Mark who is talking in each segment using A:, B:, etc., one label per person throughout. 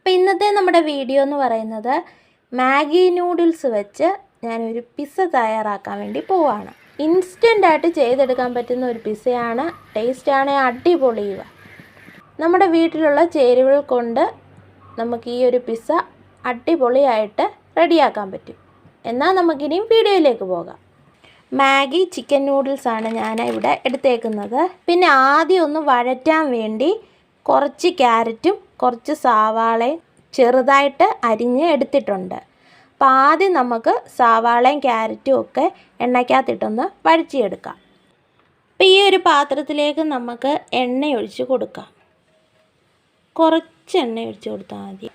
A: അപ്പോൾ ഇന്നത്തെ നമ്മുടെ വീഡിയോ എന്ന് പറയുന്നത് മാഗി നൂഡിൽസ് വെച്ച് ഞാനൊരു പിസ്സ തയ്യാറാക്കാൻ വേണ്ടി പോവാണ്. ഇൻസ്റ്റന്റ് ആയിട്ട് ചെയ്തെടുക്കാൻ പറ്റുന്ന ഒരു പിസ്സയാണ്. ടേസ്റ്റ് അടിപൊളി ഇവ. നമ്മുടെ വീട്ടിലുള്ള ചേരുവകൾ കൊണ്ട് നമുക്ക് ഈ ഒരു പിസ്സ അടിപൊളിയായിട്ട് റെഡിയാക്കാൻ പറ്റും. എന്നാൽ നമുക്കിനിയും വീഡിയോയിലേക്ക് പോകാം. മാഗി ചിക്കൻ നൂഡിൽസാണ് ഞാൻ ഇവിടെ എടുത്തേക്കുന്നത്. പിന്നെ ആദ്യം ഒന്ന് വഴറ്റാൻ വേണ്ടി കുറച്ച് ക്യാരറ്റും കുറച്ച് സവാളയും ചെറുതായിട്ട് അരിഞ്ഞ് എടുത്തിട്ടുണ്ട്. അപ്പോൾ ആദ്യം നമുക്ക് സവാളയും ക്യാരറ്റും ഒക്കെ എണ്ണയ്ക്കകത്തിട്ടൊന്ന് വഴിച്ചെടുക്കാം അപ്പോൾ ഈ ഒരു പാത്രത്തിലേക്ക് നമുക്ക് എണ്ണ ഒഴിച്ച് കൊടുക്കാം. കുറച്ച് എണ്ണ ഒഴിച്ച് കൊടുത്താൽ മതി.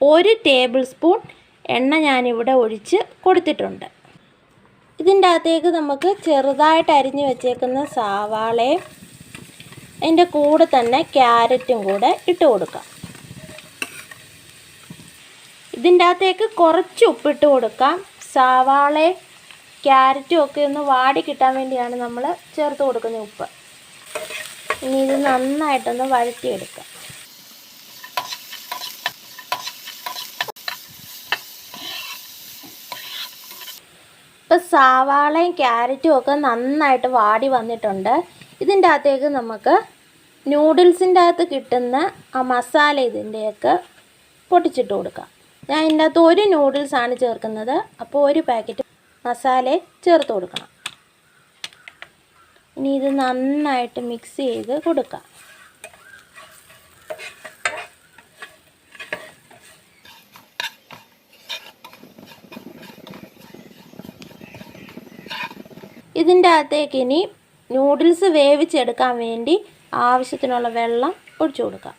A: ഒരു ടേബിൾ സ്പൂൺ എണ്ണ ഞാനിവിടെ ഒഴിച്ച് കൊടുത്തിട്ടുണ്ട്. ഇതിന്റെ അകത്തേക്ക് നമുക്ക് ചെറുതായിട്ട് അരിഞ്ഞ് വെച്ചേക്കുന്ന സവാളയും അതിന്റെ കൂടെ തന്നെ ക്യാരറ്റും കൂടെ ഇട്ട് കൊടുക്കാം. ഇതിന്റെ അകത്തേക്ക് കുറച്ച് ഉപ്പിട്ട് കൊടുക്കാം. സവാളയും ക്യാരറ്റും ഒക്കെ ഒന്ന് വാടി കിട്ടാൻ വേണ്ടിയാണ് നമ്മൾ ചേർത്ത് കൊടുക്കുന്ന ഉപ്പ്. ഇനി ഇത് നന്നായിട്ടൊന്ന് വഴറ്റിയെടുക്കാം. ഇപ്പം സവാളയും ക്യാരറ്റും ഒക്കെ നന്നായിട്ട് വാടി വന്നിട്ടുണ്ട്. ഇതിന്റെ അകത്തേക്ക് നമുക്ക് നൂഡിൽസിന്റെ അകത്ത് കിട്ടുന്ന ആ മസാല ഇതിന്റെയൊക്കെ പൊട്ടിച്ചിട്ട് കൊടുക്കാം. ഞാൻ ഇതിന്റെ അകത്ത് ഒരു നൂഡിൽസാണ് ചേർക്കുന്നത്. അപ്പോൾ ഒരു പാക്കറ്റ് മസാല ചേർത്ത് കൊടുക്കണം. ഇനി ഇത് നന്നായിട്ട് മിക്സ് ചെയ്ത് കൊടുക്കാം. ഇതിന്റെ അകത്തേക്ക് ഇനി നൂഡിൽസ് വേവിച്ചെടുക്കാൻ വേണ്ടി ആവശ്യത്തിനുള്ള വെള്ളം ഒഴിച്ചു കൊടുക്കാം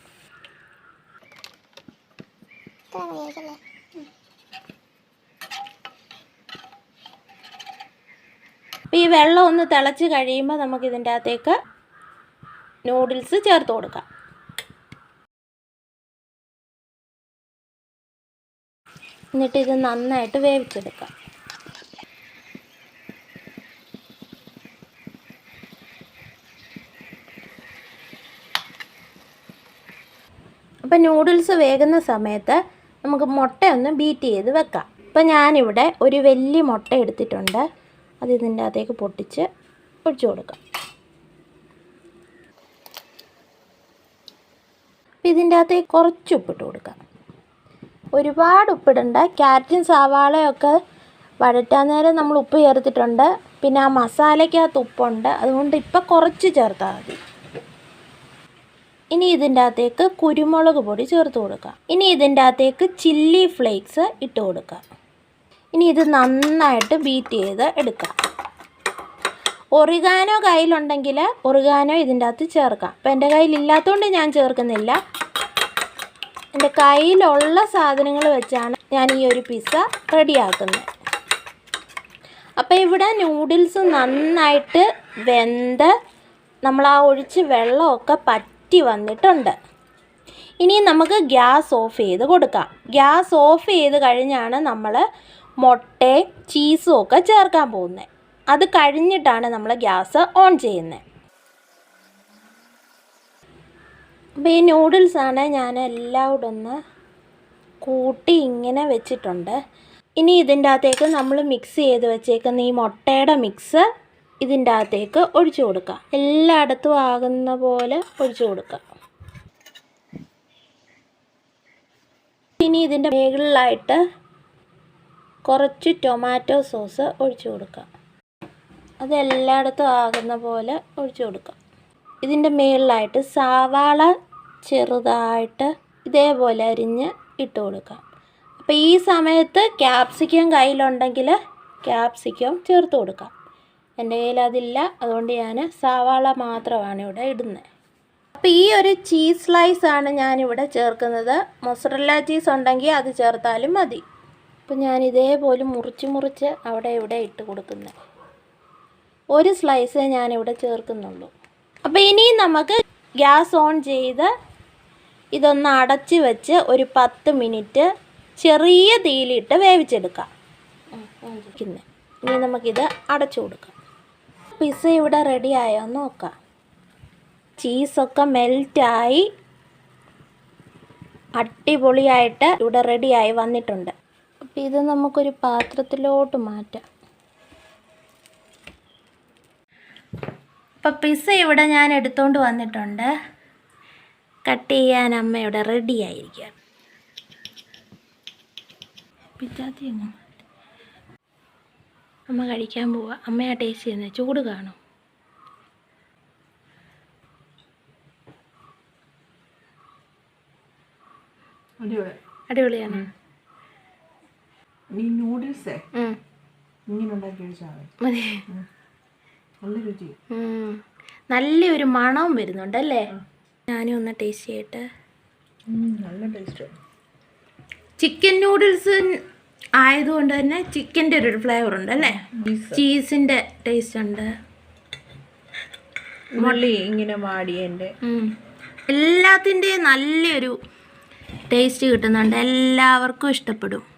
A: അപ്പോൾ ഈ വെള്ളം ഒന്ന് തിളച്ച് കഴിയുമ്പോൾ നമുക്ക് ഇതിന്റെ അകത്തേക്ക് നൂഡിൽസ് ചേർത്ത് കൊടുക്കാം. എന്നിട്ട് ഇത് നന്നായിട്ട് വേവിച്ചെടുക്കാം. അപ്പോൾ നൂഡിൽസ് വേകുന്ന സമയത്ത് നമുക്ക് മുട്ടയൊന്ന് ബീറ്റ് ചെയ്ത് വെക്കാം. അപ്പോൾ ഞാനിവിടെ ഒരു വലിയ മുട്ട എടുത്തിട്ടുണ്ട്. അത് ഇതിന്റെ അകത്തേക്ക് പൊട്ടിച്ച് ഒഴിച്ചു കൊടുക്കാം. അപ്പോൾ ഇതിന്റെ അകത്തേക്ക് കുറച്ച് ഉപ്പിട്ട് കൊടുക്കാം. ഒരുപാട് ഉപ്പിടണ്ട. ക്യാരറ്റും സവാളയൊക്കെ വഴറ്റാൻ നേരം നമ്മൾ ഉപ്പ് ചേർത്തിട്ടുണ്ട്. പിന്നെ ആ മസാലയ്ക്കകത്ത് ഉപ്പുണ്ട്. അതുകൊണ്ട് ഇപ്പം കുറച്ച് ചേർത്താൽ മതി. ഇനി ഇതിന്റെ അകത്തേക്ക് കുരുമുളക് പൊടി ചേർത്ത് കൊടുക്കുക. ഇനി ഇതിന്റെ അകത്തേക്ക് ചില്ലി ഫ്ലേക്സ് ഇട്ട് കൊടുക്കുക. ഇനി ഇത് നന്നായിട്ട് ബീറ്റ് ചെയ്ത് എടുക്കാം ഒറിഗാനോ കയ്യിലുണ്ടെങ്കിൽ ഒറിഗാനോ ഇതിന്റെ അകത്ത് ചേർക്കാം അപ്പം എന്റെ കയ്യിലില്ലാത്തതുകൊണ്ട് ഞാൻ ചേർക്കുന്നില്ല. എന്റെ കയ്യിലുള്ള സാധനങ്ങൾ വെച്ചാണ് ഞാൻ ഈ ഒരു പിസ്സ റെഡിയാക്കുന്നത്. അപ്പോൾ ഇവിടെ നൂഡിൽസ് നന്നായിട്ട് വെന്ത് നമ്മൾ ആ ഒഴിച്ച് വെള്ളമൊക്കെ പറ്റി വന്നിട്ടുണ്ട്. ഇനി നമുക്ക് ഗ്യാസ് ഓഫ് ചെയ്ത് കൊടുക്കാം. ഗ്യാസ് ഓഫ് ചെയ്ത് കഴിഞ്ഞാണ് നമ്മൾ മുട്ടയും ചീസും ഒക്കെ ചേർക്കാൻ പോകുന്നത്. അത് കഴിഞ്ഞിട്ടാണ് നമ്മൾ ഗ്യാസ് ഓൺ ചെയ്യുന്നത്. അപ്പോൾ ഈ നൂഡിൽസാണ് ഞാൻ എല്ലാം കൂടെ ഒന്ന് കൂട്ടി ഇങ്ങനെ വെച്ചിട്ടുണ്ട്. ഇനി ഇതിന്റെ അകത്തേക്ക് നമ്മൾ മിക്സ് ചെയ്ത് വെച്ചേക്കുന്ന ഈ മുട്ടയുടെ മിക്സ് ഇതിന്റെ അകത്തേക്ക് ഒഴിച്ചു കൊടുക്കുക. എല്ലായിടത്തും ആകുന്ന പോലെ ഒഴിച്ചു കൊടുക്കുക. ഇനി ഇതിന്റെ മുകളിലായിട്ട് കുറച്ച് ടൊമാറ്റോ സോസ് ഒഴിച്ചു കൊടുക്കുക. അത് എല്ലായിടത്തും ആകുന്ന പോലെ ഒഴിച്ചു കൊടുക്കുക. ഇതിന്റെ മുകളിലായിട്ട് സവാള ചെറുതായിട്ട് ഇതേപോലെ അരിഞ്ഞ് ഇട്ട് കൊടുക്കുക. അപ്പോൾ ഈ സമയത്ത് ക്യാപ്സിക്കം കയ്യിലുണ്ടെങ്കിൽ ക്യാപ്സിക്കം ചേർത്ത് കൊടുക്കാം എന്റെ കയ്യിൽ അതില്ല. അതുകൊണ്ട് ഞാൻ സവാള മാത്രമാണ് ഇവിടെ ഇടുന്നത്. അപ്പോൾ ഈ ഒരു ചീസ് സ്ലൈസ് ആണ് ഞാനിവിടെ ചേർക്കുന്നത്. മൊസറല്ല ചീസ് ഉണ്ടെങ്കിൽ അത് ചേർത്താലും മതി. അപ്പോൾ ഞാൻ ഇതേപോലെ മുറിച്ച് മുറിച്ച് അവിടെ ഇവിടെ ഇട്ട് കൊടുക്കുന്നത് ഒരു സ്ലൈസേ ഞാനിവിടെ ചേർക്കുന്നുള്ളൂ. അപ്പോൾ ഇനി നമുക്ക് ഗ്യാസ് ഓൺ ചെയ്ത് ഇതൊന്ന് അടച്ച് വെച്ച് ഒരു പത്ത് മിനിറ്റ് ചെറിയ തീയിലിട്ട് വേവിച്ചെടുക്കാം. ഇനി നമുക്കിത് അടച്ചു കൊടുക്കാം. പിസ്സ ഇവിടെ റെഡി ആയോ നോക്കാം. ചീസൊക്കെ മെൽറ്റായി അടിപൊളിയായിട്ട് ഇവിടെ റെഡിയായി വന്നിട്ടുണ്ട്. അപ്പോൾ ഇത് നമുക്കൊരു പാത്രത്തിലോട്ട് മാറ്റാം. അപ്പോൾ പിസ്സ ഇവിടെ ഞാൻ എടുത്തുകൊണ്ട് വന്നിട്ടുണ്ട്. കട്ട് ചെയ്യാൻ അമ്മ ഇവിടെ റെഡി ആയിരിക്കുകയാണ്. പിച്ചാത്തി അങ്ങ് അമ്മ കഴിക്കാൻ പോവാ. അമ്മയാ ടേസ്റ്റ് ചെയ്യുന്നത് ചൂട് കാണും. അടിപൊളിയാണ്.
B: നീ നൂഡിൽസ്
A: ഉം.
B: ഇങ്ങനെ ഉണ്ടാക്കി
A: മതി.
B: നല്ല രുചി.
A: നല്ലൊരു മണവും വരുന്നുണ്ടല്ലേ? ഞാനും ഒന്ന് ടേസ്റ്റ് ചെയ്യട്ടെ.
B: നല്ല ടേസ്റ്റ്
A: ചിക്കൻ നൂഡിൽസ് ആയതുകൊണ്ട് തന്നെ ചിക്കന്റെ ഒരു ഫ്ലേവർ ഉണ്ട് അല്ലേ? ചീസിന്റെ ടേസ്റ്റ് ഉണ്ട്.
B: ഉള്ളി ഇങ്ങനെ വാടിയതിന്റെ
A: ഉം. എല്ലാത്തിന്റെയും നല്ലൊരു ടേസ്റ്റ് കിട്ടുന്നുണ്ട്. എല്ലാവർക്കും ഇഷ്ടപ്പെടും.